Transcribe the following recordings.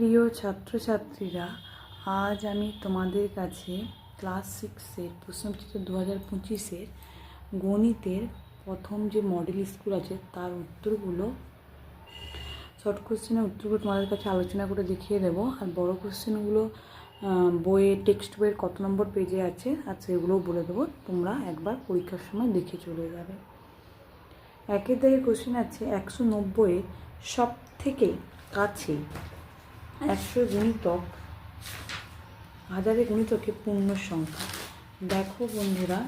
প্রিয় ছাত্রছাত্রীরা, আজ আমি তোমাদের কাছে ক্লাস সিক্সের প্রশ্নচিত্র দু হাজার পঁচিশের গণিতের প্রথম যে মডেল স্কুল আছে, তার উত্তরগুলো শর্ট কোশ্চেনের উত্তরগুলো তোমাদের কাছে আলোচনা করে দেখিয়ে দেবো। আর বড় কোশ্চেনগুলো বইয়ে টেক্সট বইয়ের কত নম্বর পেজে আছে, আর সেগুলোও বলে দেবো। তোমরা একবার পরীক্ষার সময় দেখে চলে যাবে। একের দাগের কোশ্চেন আছে, একশো নব্বইয়ের সব থেকে কাছে একশো গুণিতক, হাজারে গুণিতকে পূর্ণ সংখ্যা। দেখো বন্ধুরা,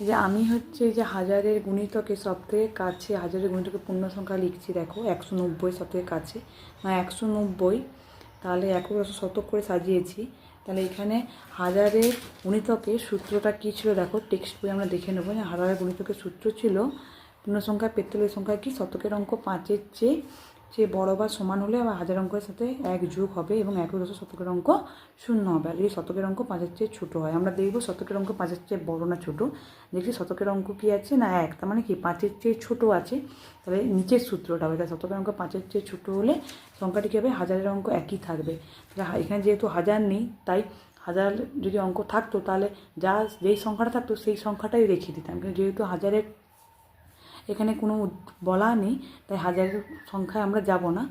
যে আমি হচ্ছে যে হাজারের গুণিতকে সব থেকে কাছে হাজারের গুণিতকে পূর্ণ সংখ্যা লিখছি, দেখো, একশো নব্বই সব থেকে কাছে। না, একশো নব্বই, তাহলে এক শতক করে সাজিয়েছি। তাহলে এখানে হাজারের গুণিতকের সূত্রটা কী ছিল? দেখো টেক্সট বই আমরা দেখে নেব যে হাজারের গুণিতকের সূত্র ছিল, পূর্ণ সংখ্যা পেতলের সংখ্যা কি? শতকের অঙ্ক পাঁচের চেয়ে চেয়ে বড় বা সমান হলে আবার হাজার অঙ্কের সাথে এক যোগ হবে এবং এক দশ শতকের অঙ্ক শূন্য হবে। আর যদি শতকের অঙ্ক পাঁচের চেয়ে ছোটো হয়, আমরা দেখব শতকের অঙ্ক পাঁচের চেয়ে বড় না ছোটো। দেখছি শতকের অঙ্ক কী আছে না এক? তার মানে কি পাঁচের চেয়ে ছোটো আছে। তাহলে নিচের সূত্রটা হবে। তাই শতকের অঙ্ক পাঁচের চেয়ে ছোটো হলে সংখ্যাটি কী হবে? হাজারের অঙ্ক একই থাকবে। তাহলে এখানে যেহেতু হাজার নেই, তাই হাজার যদি অঙ্ক থাকতো, তাহলে যা যেই সংখ্যাটা থাকতো, সেই সংখ্যাটাই রেখে দিতাম। কিন্তু যেহেতু হাজারের এখানে কোনো বলা নেই, তাই হাজারের সংখ্যায় আমরা যাব না।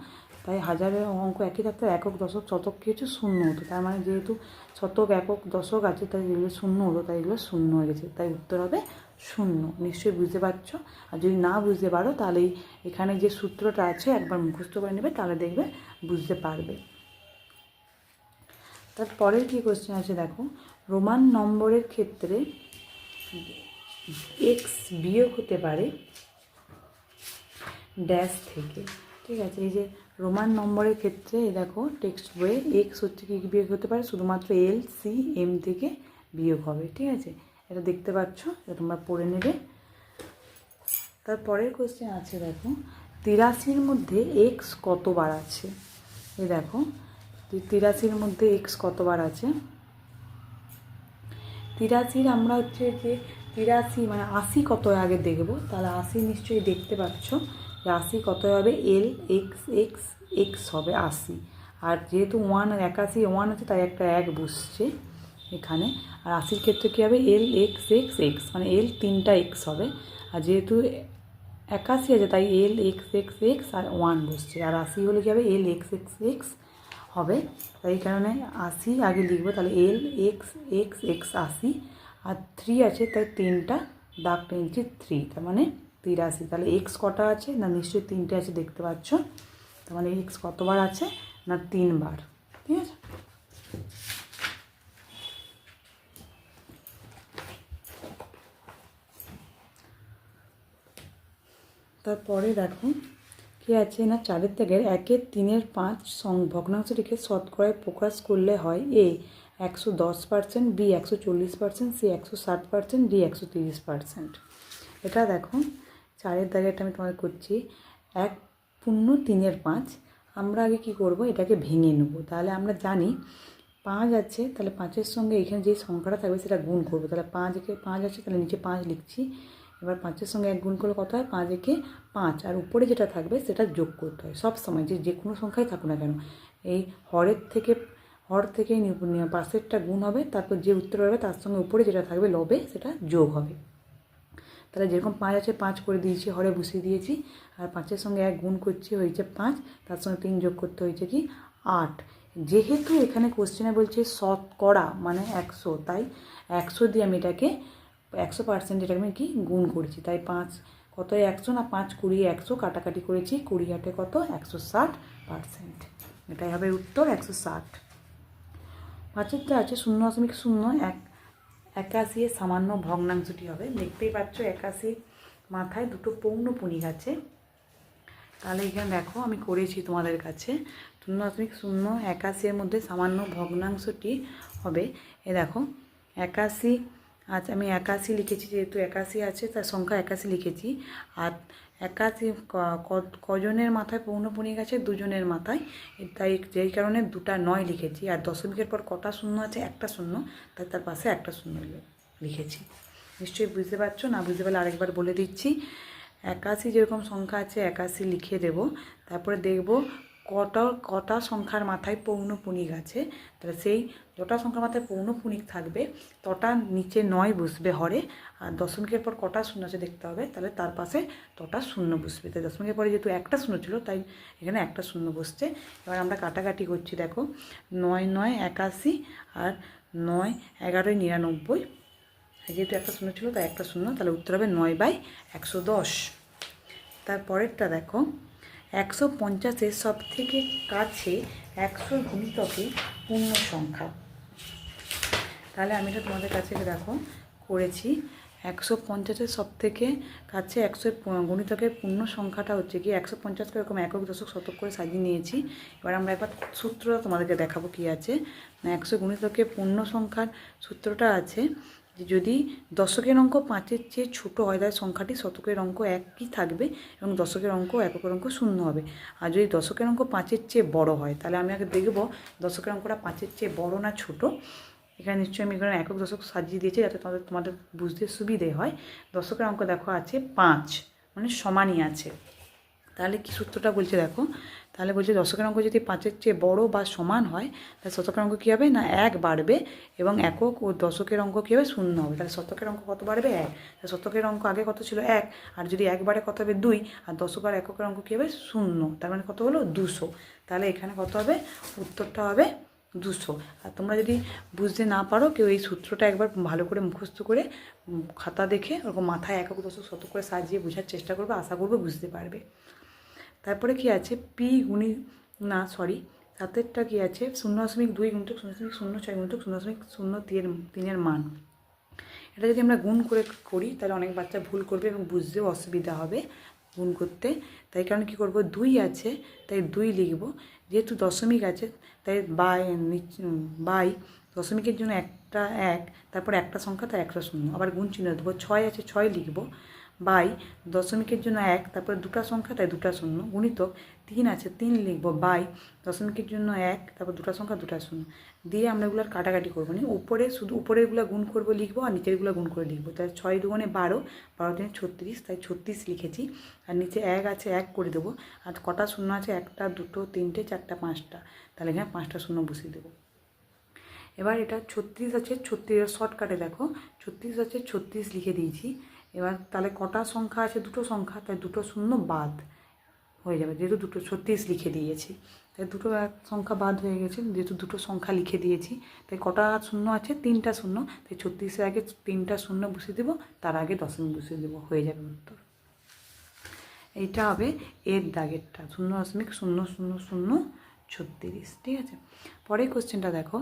তাই হাজারের অঙ্ক একই থাকতে একক, দশক শতক কী হচ্ছে? শূন্য হতো। তার মানে যেহেতু শতক একক, দশক আছে, তাই যেগুলো শূন্য হতো তাই এগুলো শূন্য হয়ে গেছে। তাই উত্তর হবে শূন্য। নিশ্চয়ই বুঝতে পারছ? আর যদি না বুঝতে পারো, তাহলে এখানে যে সূত্রটা আছে, একবার মুখস্থ করে নেবে, তাহলে দেখবে বুঝতে পারবে। তারপরের কী কোশ্চেন আছে, দেখো। রোমান নম্বরের ক্ষেত্রে এক্স বিয়োগ হতে পারে ড্যাশ থেকে। ঠিক আছে, এই যে রোমান নম্বরের ক্ষেত্রে দেখো টেক্সট বইয়ে এক্স হচ্ছে কি বিয়োগ হতে পারে? শুধুমাত্র এল সি এম থেকে বিয়োগ হবে, ঠিক আছে? এটা দেখতে পাচ্ছ, এটা তোমরা পড়ে নেবে। তারপরের কোশ্চেন আছে, দেখো, তিরাশির মধ্যে এক্স কতবার আছে? এই দেখো তিরাশির মধ্যে এক্স কতবার আছে? তিরাশির আমরা হচ্ছে যে তিরাশি মানে আশি কত আগে দেখব? তাহলে আশি নিশ্চয়ই দেখতে পাচ্ছ। আশি কত হবে? এল এক্স এক্স এক্স হবে আশি। আর যেহেতু ওয়ান আর একাশি ওয়ান আছে তাই একটা এক বসছে এখানে। আর আশির ক্ষেত্রে কী হবে? এল এক্স এক্স এক্স মানে এল তিনটা এক্স হবে। আর যেহেতু একাশি আছে তাই এল এক্স এক্স এক্স আর ওয়ান বসছে। আর আশি হলে কী হবে? এল এক্স এক্স এক্স হবে। তাই কারণে আশি আগে লিখব, তাহলে এল এক্স এক্স এক্স আশি। আর থ্রি আছে তাই তিনটা দাগ টেনছি থ্রি তার মানে তিরাশি তাহলে এক্স কটা আছে? না, নিশ্চয়ই তিনটে আছে, দেখতে পাচ্ছ। তার মানে এক্স কতবার আছে? না, তিনবার। ঠিক আছে? তারপরে দেখো, কি আছে না, চারের থেকে একের তিনের পাঁচ সং ভগ্নাংশটিকে শতকরায় প্রকাশ করলে হয় এ একশো দশ পার্সেন্ট বি একশো চল্লিশ পার্সেন্ট সি একশো ষাট পার্সেন্ট ডি একশো তিরিশ পার্সেন্ট এটা দেখো চারের দাগেরটা আমি তোমার করছি। এক পূর্ণ তিনের পাঁচ। আমরা আগে কি করব? এটাকে ভেঙে নেব। তাহলে আমরা জানি পাঁচ আছে, তাহলে পাঁচের সঙ্গে এখানে যে সংখ্যাটা থাকবে সেটা গুণ করব। তাহলে পাঁচ একে পাঁচ আছে, তাহলে নিচে পাঁচ লিখছি। এবার পাঁচের সঙ্গে এক গুণ করলে কত হয়? পাঁচ একে পাঁচ। আর উপরে যেটা থাকবে সেটা যোগ করতে হয়। সব সময় যে যে কোনো সংখ্যাই থাকুক না কেন। এই হরের থেকে, হর থেকে পাশেরটা গুণ হবে, তারপর যে উত্তর হবে তার সঙ্গে উপরে যেটা থাকবে লবে, সেটা যোগ হবে। তাহলে যেরকম পাঁচ আছে, পাঁচ করে দিয়েছি, হরে বসিয়ে দিয়েছি। আর পাঁচের সঙ্গে এক গুণ করছি হয়েছে পাঁচ, তার সঙ্গে তিন যোগ করতে হয়েছে কি আট। যেহেতু এখানে কোশ্চেনে বলছে শতকরা মানে একশো, তাই একশো দিয়ে আমি এটাকে, একশো পার্সেন্ট এটাকে আমি কি গুণ করেছি, তাই পাঁচ কত একশো না পাঁচ কুড়ি একশো, কাটাকাটি করেছি কুড়ি আটে কত একশো ষাট পার্সেন্ট এটাই হবে উত্তর একশো ষাট। পাঁচেরটা আছে শূন্য দশমিক শূন্য এক একাশি সামান্য ভগ্নাংশটি হবে। দেখতেই পাচ্ছ একাশি মাথায় দুটো পৌন পুনি আছে। তাহলে এখানে দেখো আমি করেছি তোমাদের কাছে। শূন্য দশমিক শূন্য একাশি এর মধ্যে সামান্য ভগ্নাংশটি হবে। এ দেখো, একাশি আচ্ছা আমি একাশি লিখেছি, যেহেতু একাশি আছে, তার সংখ্যা একাশি লিখেছি। আর একাশি ক- ক- কজনের মাথায় পৌনপুণিক গেছে, দুজনের মাথায়। তাই যেই কারণে দুটা নয় লিখেছি। আর দশমিকের পর কটা শূন্য আছে? একটা শূন্য। তাই তার পাশে একটা শূন্য লিখেছি। নিশ্চয়ই বুঝতে পারছ? না বুঝতে পারলে আরেকবার বলে দিচ্ছি। একাশি যেরকম সংখ্যা আছে, একাশি লিখে দেব। তারপরে দেখব কটা কটা সংখ্যার মাথায় পৌনপুনিক আছে, তাহলে সেই যটা সংখ্যার মাথায় পৌনপুনিক থাকবে, তটা নিচে নয় বসবে হরে, আর দশমিকের পর কটা শূন্য আছে দেখতে হবে, তাহলে তার পাশে তটা শূন্য বসবে। তাই দশমিকের পরে যেহেতু একটা শূন্য ছিল, তাই এখানে একটা শূন্য বসছে। এবার আমরা কাটাকাটি করছি, দেখো, নয় নয়, একাশি আর নয় এগারোই নিরানব্বই। যেহেতু একটা শূন্য ছিল, তাই একটা শূন্য, তাহলে উত্তর হবে নয় বাই একশো দশ। তারপরেরটা দেখো একশো পঞ্চাশের সব থেকে কাছে একশো গুণিতকে পূর্ণ সংখ্যা। তাহলে আমি এটা তোমাদের কাছে দেখো, করেছি। একশো পঞ্চাশের সব থেকে কাছে একশো গণিতকের পূর্ণ সংখ্যাটা হচ্ছে কি, একশো পঞ্চাশকে এরকম একক, দশক, শতক করে সাজিয়ে নিয়েছি। এবার আমরা একবার সূত্রটা তোমাদেরকে দেখাবো কি আছে। একশো গণিতকের পূর্ণ সংখ্যার সূত্রটা আছে যে যদি দশকের অঙ্ক পাঁচের চেয়ে ছোটো হয়, তাহলে সংখ্যাটি শতকের অঙ্ক একই থাকবে এবং দশকের অঙ্ক এককের অঙ্ক শূন্য হবে। আর যদি দশকের অঙ্ক পাঁচের চেয়ে বড় হয়, তাহলে আমি আগে দেখব দশকের অঙ্কটা পাঁচের চেয়ে বড় না ছোট। এখানে নিশ্চয়ই আমি এখানে একক দশক সাজিয়ে দিয়েছি যাতে তোমাদের তোমাদের বুঝতে সুবিধে হয়। দশকের অঙ্ক দেখো আছে পাঁচ মানে সমানই আছে। তাহলে কি সূত্রটা বলছে দেখো? তাহলে বলছে দশকের অঙ্ক যদি পাঁচের চেয়ে বড় বা সমান হয়, তাহলে শতকের অঙ্ক কী হবে? না, এক বাড়বে এবং একক ও দশকের অঙ্ক কী হবে? শূন্য হবে। তাহলে শতকের অঙ্ক কত বাড়বে? এক। তাহলে শতকের অঙ্ক আগে কত ছিল? এক। আর যদি এক বাড়ে কত হবে? দুই। আর দশক আর এককের অঙ্ক কী হবে? শূন্য। তার মানে কত হলো? দুশো। তাহলে এখানে কত হবে? উত্তরটা হবে দুশো। আর তোমরা যদি বুঝতে না পারো, কেউ এই সূত্রটা একবার ভালো করে মুখস্থ করে খাতা দেখে ওরকম মাথায় একক, দশক শত করে সাজিয়ে বোঝার চেষ্টা করবে, আশা করবে বুঝতে পারবে। তারপরে কি আছে? পি গুণি না সরি সাতেরটা কি আছে? শূন্য দশমিক দুই গুণিতক শূন্য দশমিক শূন্য ছয় গুণিতক শূন্য দশমিক শূন্য তিনের তিনের মান। এটা যদি আমরা গুণ করে করি, তাহলে অনেক বাচ্চা ভুল করবে এবং বুঝতেও অসুবিধা হবে গুণ করতে। তাই কারণে কী করব? দুই আছে, তাই দুই লিখব। যেহেতু দশমিক আছে, তাই বাই বাই দশমিকের জন্য একটা এক, তারপর একটা সংখ্যা, তাই একটা শূন্য। আবার গুণ চিহ্ন দেবো। ছয় আছে, ছয় লিখব। বাই দশমিকের জন্য এক, তারপরে দুটা সংখ্যা, তাই দুটা শূন্য। গুণিতক তিন আছে, তিন লিখব, বাই দশমিকের জন্য এক, তারপর দুটা সংখ্যা, দুটা শূন্য। দিয়ে আমরা এগুলোর কাটাকাটি করব না। উপরে শুধু উপরেরগুলো গুণ করব, লিখব, আর নিচেরগুলো গুণ করে লিখব। তাই ছয় দুগুণে বারো বারো দিনে ছত্রিশ, তাই ছত্রিশ লিখেছি। আর নিচে এক আছে, এক করে দেবো। আর কটা শূন্য আছে, একটা, দুটো, তিনটে, চারটা, পাঁচটা। তাহলে এখানে পাঁচটা শূন্য বসিয়ে দেবো। এবার এটা ছত্রিশ আছে, ছত্রিশ শর্টকাটে দেখো। ছত্রিশ আছে, ছত্রিশ লিখে দিয়েছি। এবার তাহলে কটা সংখ্যা আছে? দুটো সংখ্যা। তাই দুটো শূন্য বাদ হয়ে যাবে। যেহেতু দুটো, ছত্রিশ লিখে দিয়েছি। তাই দুটো এক সংখ্যা বাদ হয়ে গেছে। যেহেতু দুটো সংখ্যা লিখে দিয়েছি, তাই কটা শূন্য আছে? তিনটা শূন্য। তাই ছত্রিশের আগে তিনটা শূন্য বসিয়ে দেবো। তার আগে দশমিক বসিয়ে দেবো। হয়ে যাবে উত্তর। এইটা হবে এর দাগেরটা। শূন্য দশমিক, শূন্য শূন্য শূন্য, ছত্রিশ। ঠিক আছে? পরের কোশ্চেনটা দেখো।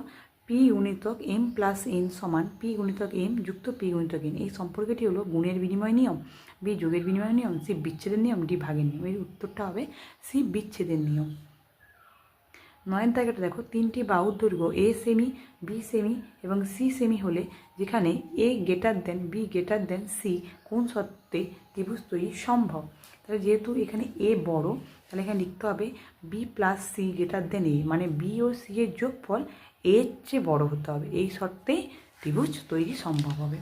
পি গুণিতক এম প্লাস এন সমান পি গুণিতক এম যুক্ত পি গুণিতক এন এই সম্পর্কটি হলো গুণের বিনিময় নিয়ম বি যোগের বিনিময় নিয়ম সি বিচ্ছেদের নিয়ম ডি ভাগের নিয়ম। এর উত্তরটা হবে সি বিচ্ছেদের নিয়ম। নয়ের দাগেটা দেখো, তিনটি বাহুর দৈর্ঘ্য এ সেমি বি সেমি এবং সি সেমি হলে যেখানে এ গেটার দেন বি গেটার দেন সি কোন সত্ত্বে ত্রিভুজ তৈরি সম্ভব? তাহলে যেহেতু এখানে এ বড়, তাহলে এখানে লিখতে হবে B plus C greater than A মানে বি ও সি এর যোগফল এর চেয়ে বড় হতে হবে। এই শর্তেই ত্রিভুজ তৈরি সম্ভব হবে।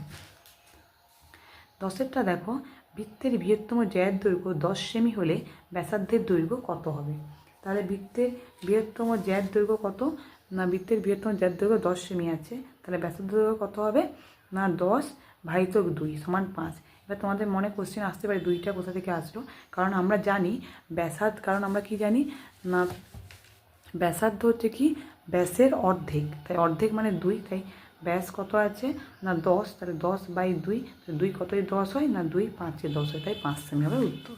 দশেরটা দেখো, বৃত্তের বৃহত্তম জ্যায়ের দৈর্ঘ্য দশ সেমি হলে ব্যাসার্ধের দৈর্ঘ্য কত হবে? তাহলে বৃত্তের বৃহত্তম জ্যায়ের দৈর্ঘ্য কত? না, বৃত্তের বৃহত্তম জ্যায়ের দৈর্ঘ্য দশ সেমি আছে, তাহলে ব্যাসার্ধ দৈর্ঘ্য কত হবে? না, দশ ভাজিতক দুই সমান পাঁচ। এবার তোমাদের মনে কোশ্চেন আসতে পারে দুইটা কোথা থেকে আসলো? কারণ আমরা জানি ব্যাসার্ধ, কারণ আমরা কি জানি? না, ব্যাসার্ধ হচ্ছে কি? ব্যাসের অর্ধেক। তাই অর্ধেক মানে দুই, তাই ব্যাস কত আছে? না দশ, তাহলে দশ বাই দুই দুই কতই দশ হয়? না দুই পাঁচে দশ হয়, তাই পাঁচ সেমি হবে উত্তর।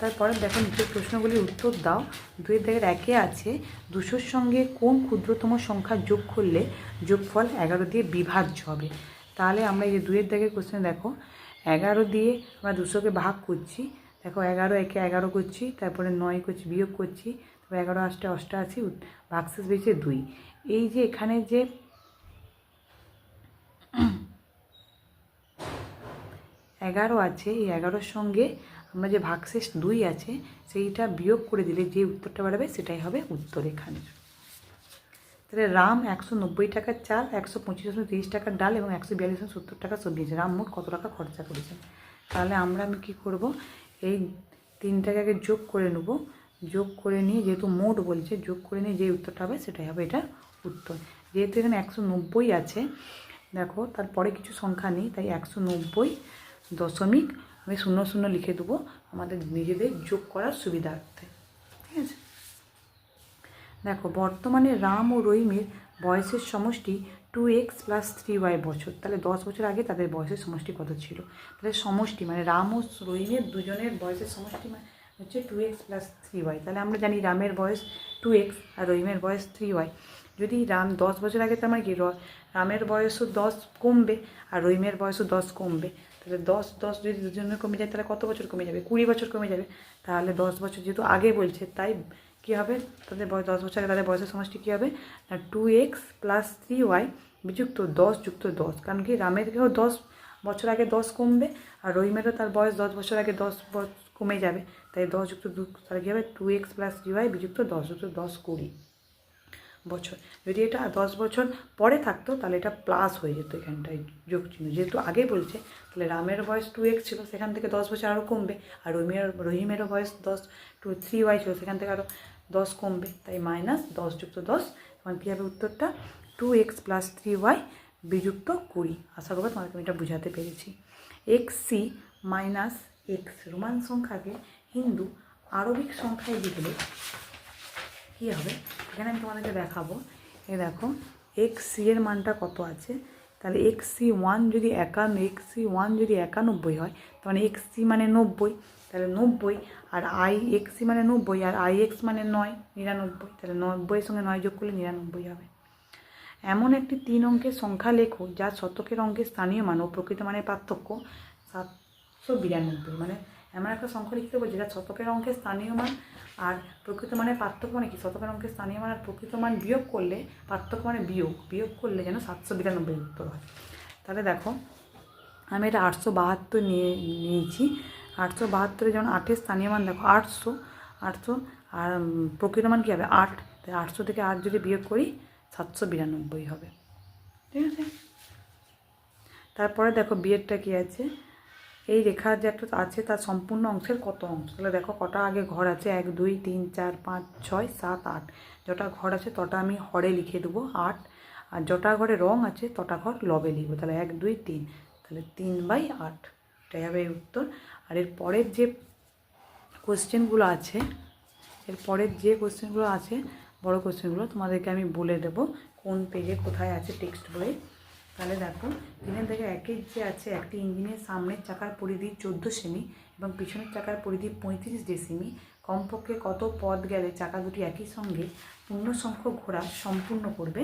তারপরে দেখো নিচের প্রশ্নগুলির উত্তর দাও। দুইয়ের দাগের একে আছে। দুশোর সঙ্গে কোন ক্ষুদ্রতম সংখ্যা যোগ করলে যোগফল এগারো দিয়ে বিভাজ্য হবে? তাহলে আমরা এই যে দুইয়ের দাগের কোশ্চেন দেখো, এগারো দিয়ে আমরা দুশোকে ভাগ করছি। দেখো এগারো একে এগারো করছি, তারপরে নয় করছি, বিয়োগ করছি। এগারো আটটা অষ্টআশি ভাগশেষ বেরিয়েছে দুই। এই যে এখানে যে এগারো আছে, এই এগারোর সঙ্গে আমরা যে ভাগশেষ দুই আছে, সেইটা বিয়োগ করে দিলে যে উত্তরটা বাড়াবে, সেটাই হবে উত্তর এখানে। তাহলে রাম একশো নব্বই টাকার চাল, একশো পঁচিশ তিরিশ টাকার ডাল এবং একশো বিয়াল্লিশ সত্তর টাকা সবজি রাম মোট কত টাকা খরচা করেছেন তাহলে আমরা আমি কী করব? এই তিনটাকে আগে যোগ করে নেব। যোগ করে নিয়ে, যেহেতু মোট বলছে, যোগ করে নিয়ে যে উত্তরটা হবে, সেটাই হবে এটা উত্তর। যেহেতু এখানে একশো নব্বই আছে, দেখো, তারপরে কিছু সংখ্যা নেই, তাই একশো নব্বই দশমিক আমি শূন্য শূন্য লিখে দেবো আমাদের নিজেদের যোগ করার সুবিধার্থে। ঠিক আছে? দেখো, বর্তমানে রাম ও রহিমের বয়সের সমষ্টি two X plus three Y বছর। তাহলে দশ বছর আগে তাদের বয়সের সমষ্টি কত ছিল? তাহলে সমষ্টি মানে রাম ও রহিমের দুজনের বয়সের সমষ্টি মানে হচ্ছে two X plus three Y তাহলে আমরা জানি রামের বয়স টু এক্স আর রহিমের বয়স থ্রি ওয়াই যদি রাম দশ বছর আগে তার মানে কি রামের বয়সও দশ কমবে আর রহিমের বয়সও দশ কমবে। তাহলে দশ দশ যদি দুজনের কমে যায়, তাহলে কত বছর কমে যাবে? কুড়ি বছর কমে যাবে। তাহলে দশ বছর যেহেতু আগে বলছে, তাই কী হবে? তাদের বয়স দশ বছর আগে তাদের বয়সের সমষ্টি কী হবে? না two X plus three Y বিযুক্ত দশ যুক্ত দশ। কারণ কি রামের কেউ দশ বছর আগে দশ কমবে আর রহিমেরও তার বয়স দশ বছর আগে দশ কমে যাবে। তাই দশ যুক্ত দু তাহলে কী হবে two X plus three Y বিযুক্ত দশ যুক্ত দশ কুড়ি বছর। যদি এটা দশ বছর পরে থাকতো, তাহলে এটা প্লাস হয়ে যেত এখানটায় যোগ চিহ্ন। যেহেতু আগে বলছে, তাহলে রামের বয়স টু এক্স ছিল, সেখান থেকে দশ বছর আরও কমবে। আর রহিমের, রহিমেরও বয়স দশ টু থ্রি ওয়াই ছিল, সেখান থেকে আরও দশ কমবে। তাই মাইনাস দশ যুক্ত দশ, তখন কী হবে উত্তরটা? Two X plus three Y বিযুক্ত কুড়ি। আশা করব তোমাদেরকে আমি এটা বোঝাতে পেরেছি। X C minus X Roman সংখ্যাকে হিন্দু আরবিক সংখ্যায় লিখলে কী হবে? এখানে আমি তোমাদেরকে দেখাবো। এই দেখো এক্স সি এর মানটা কত আছে? তাহলে এক্স সি ওয়ান যদি একান্ন এক্স সি ওয়ান যদি একানব্বই হয়, তাহলে এক্স সি মানে নব্বই, তাহলে নব্বই, আর আই এক্স সি মানে নব্বই, আর আই এক্স মানে নয়, নিরানব্বই, তাহলে নব্বইয়ের সঙ্গে নয় যোগ করলে নিরানব্বই হবে। এমন একটি তিন অঙ্কের সংখ্যা লেখো, যা শতকের অঙ্কের স্থানীয় মান ও প্রকৃত মানের পার্থক্য। সাতশো বিরানব্বই মানে এমন একটা সংখ্যা লিখতে হবে যেটা শতকের অঙ্কের স্থানীয় মান আর প্রকৃত মানের পার্থক্য মানে কি? শতকের অঙ্কের স্থানীয় মান আর প্রকৃত মান বিয়োগ করলে পার্থক্য মানে বিয়োগ বিয়োগ করলে যেন সাতশো বিরানব্বই উত্তর হয়। তাহলে দেখো, আমি এটা আটশো বাহাত্তর নিয়ে, নিয়েছি। আটশো বাহাত্তরে যেমন আটের স্থানীয় মান দেখো, আটশো আটশো আর প্রকৃত মান কী হবে? আট। তাই আটশো থেকে আট যদি বিয়োগ করি, সাতশো বিরানব্বই হবে। ঠিক আছে? তারপরে দেখো বিয়েরটা কী আছে? এই রেখার যে একটা আছে, তার সম্পূর্ণ অংশের কত অংশ? তাহলে দেখো কটা আগে ঘর আছে? এক, দুই, তিন, চার, পাঁচ, ছয়, সাত, আট। যটা ঘর আছে, তটা আমি হরে লিখে দেবো, আট। আর যটা ঘরে রং আছে, তটা ঘর লবে লিখব। তাহলে এক, দুই, তিন। তাহলে তিন বাই আট। এটাই হবে উত্তর। আর এর পরের যে কোশ্চেনগুলো আছে, এর পরের যে কোশ্চেনগুলো আছে, বড় কোশ্চেনগুলো তোমাদেরকে আমি বলে দেব, কোন পেজে কোথায় আছে টেক্সট বইয়ে তাহলে দেখো তিনের থেকে একের যে আছে একটি ইঞ্জিনের সামনের চাকার পরিধি চোদ্দ সেমি এবং পিছনের চাকার পরিধি পঁয়ত্রিশ ডেসিমি। কমপক্ষে কত পথ গেলে চাকা দুটি একই সঙ্গে পূর্ণ সংখ্যক ঘোরা সম্পূর্ণ করবে?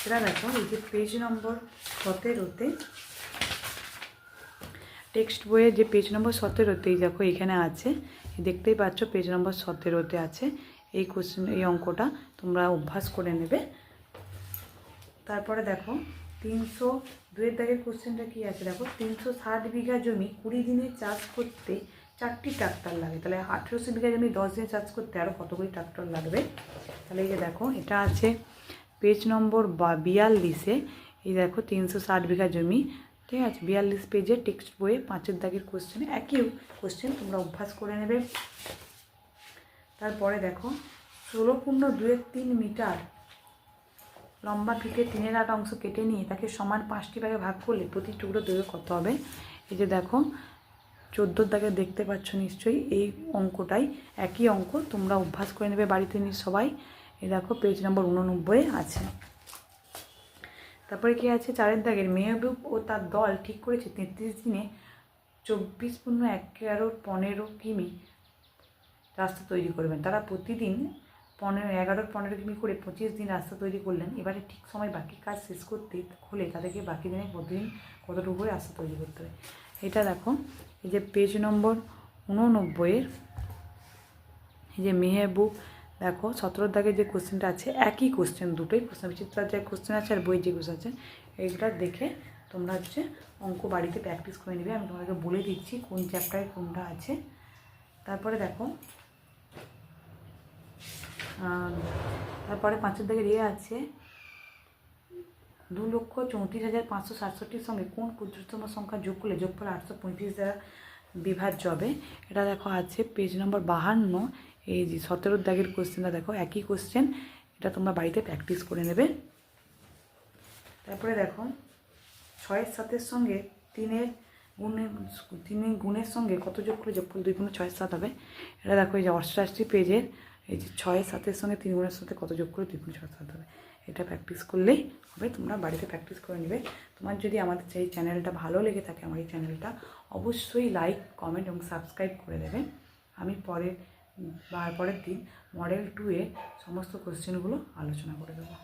সেটা দেখো, এই যে পেজ নম্বর সতেরোতে টেক্সট বইয়ের যে পেজ নম্বর সতেরোতেই দেখো এখানে আছে, দেখতেই পাচ্ছ পেজ নম্বর সতেরোতে আছে। এই কোশ্চেন এই অঙ্কটা তোমরা অভ্যাস করে নেবে। তারপরে দেখো, তিনশো দুয়ের দাগের কোশ্চেনটা কী আছে? দেখো, তিনশো ষাট বিঘা জমি কুড়ি দিনে চাষ করতে চারটি ট্রাক্টর লাগে। তাহলে আঠেরোশো বিঘা জমি দশ দিনে চাষ করতে আরও কতগুলি ট্রাক্টর লাগবে? তাহলে এই যে দেখো, এটা আছে পেজ নম্বর বা বিয়াল্লিশে। এই দেখো, তিনশো ষাট বিঘা জমি। ঠিক আছে, বিয়াল্লিশ পেজের টেক্সট বইয়ে পাঁচের দাগের কোশ্চেন একই কোশ্চেন তোমরা অভ্যাস করে নেবে। তারপরে দেখো, ষোলো পূর্ণ দুয়ের তিন মিটার লম্বা ফিতে তিনের আট অংশ কেটে নিয়ে তাকে সমান পাঁচটি ভাগে ভাগ করলে প্রতি টুকরো দৈর্ঘ্য কত হবে? এই যে দেখো চোদ্দোর দাগে দেখতে পাচ্ছ নিশ্চয়ই, এই অঙ্কটাই একই অঙ্ক, তোমরা অভ্যাস করে নেবে বাড়িতে নিয়ে সবাই। এই দেখো পেজ নম্বর উননব্বই আছে। তারপরে কি আছে? চারের দাগের মেহবুব ও তার দল ঠিক করেছে তেত্রিশ দিনে চব্বিশ পূর্ণ এগারো পনেরো কিমি রাস্তা তৈরি করবেন। তারা প্রতিদিন পনেরো, এগারো, পনেরো কিমি করে পঁচিশ দিন রাস্তা তৈরি করলেন। এবারে ঠিক সময় বাকি কাজ শেষ করতে হলে তাদেরকে বাকি দিনে প্রতিদিন কতটুকু করে রাস্তা তৈরি করতে হবে। এটা দেখো, এই যে পেজ নম্বর উননব্বইয়ের, এই যে মেহেবুব দেখো, সতেরো দাগে যে কোশ্চেনটা আছে, একই কোশ্চেন, দুটোই কোশ্চেন বিচিত্রার যে কোশ্চেন আছে আর বই যে কোশ্চেন আছে, এইগুলো দেখে তোমরা হচ্ছে অঙ্ক বাড়িতে প্র্যাকটিস করে নেবে। আমি তোমাদেরকে বলে দিচ্ছি কোন চ্যাপ্টারে কোনটা আছে। তারপরে দেখো তারপরে পাঁচের দিকে ইয়ে আছে দু লক্ষ চৌত্রিশ হাজার পাঁচশো সাতষট্টির সঙ্গে কোন ক্ষুদ্রতম সংখ্যা যোগ করলে যোগফল আটশো পঁয়ত্রিশ দ্বারা বিভাজ্য হবে? এটা দেখো আছে পেজ নম্বর বাহান্ন। এই যে সতেরোর দাগের কোশ্চেনটা দেখো, একই কোশ্চেন এটা তোমরা বাড়িতে প্র্যাকটিস করে নেবে। তারপরে দেখো, ছয়ের সাতের সঙ্গে তিনের গুণের তিনের গুণের সঙ্গে কত যোগ করে যোগ করলে দুই গুণে ছয়ের সাত হবে? এটা দেখো এই যে অষ্টআশি পেজের এই যে ছয়ের সাতের সঙ্গে তিন গুণের সাথে কত যোগ করে? দুই গুণ ছয়, সাত হবে। এটা প্র্যাকটিস করলেই হবে, তোমরা বাড়িতে প্র্যাকটিস করে নেবে। তোমার যদি আমাদের এই চ্যানেলটা ভালো লেগে থাকে, আমার এই চ্যানেলটা অবশ্যই লাইক কমেন্ট এবং সাবস্ক্রাইব করে দেবে। আমি পরের পরের দিন মডেল টু এ সমস্ত কোশ্চেনগুলো আলোচনা করে দেবো।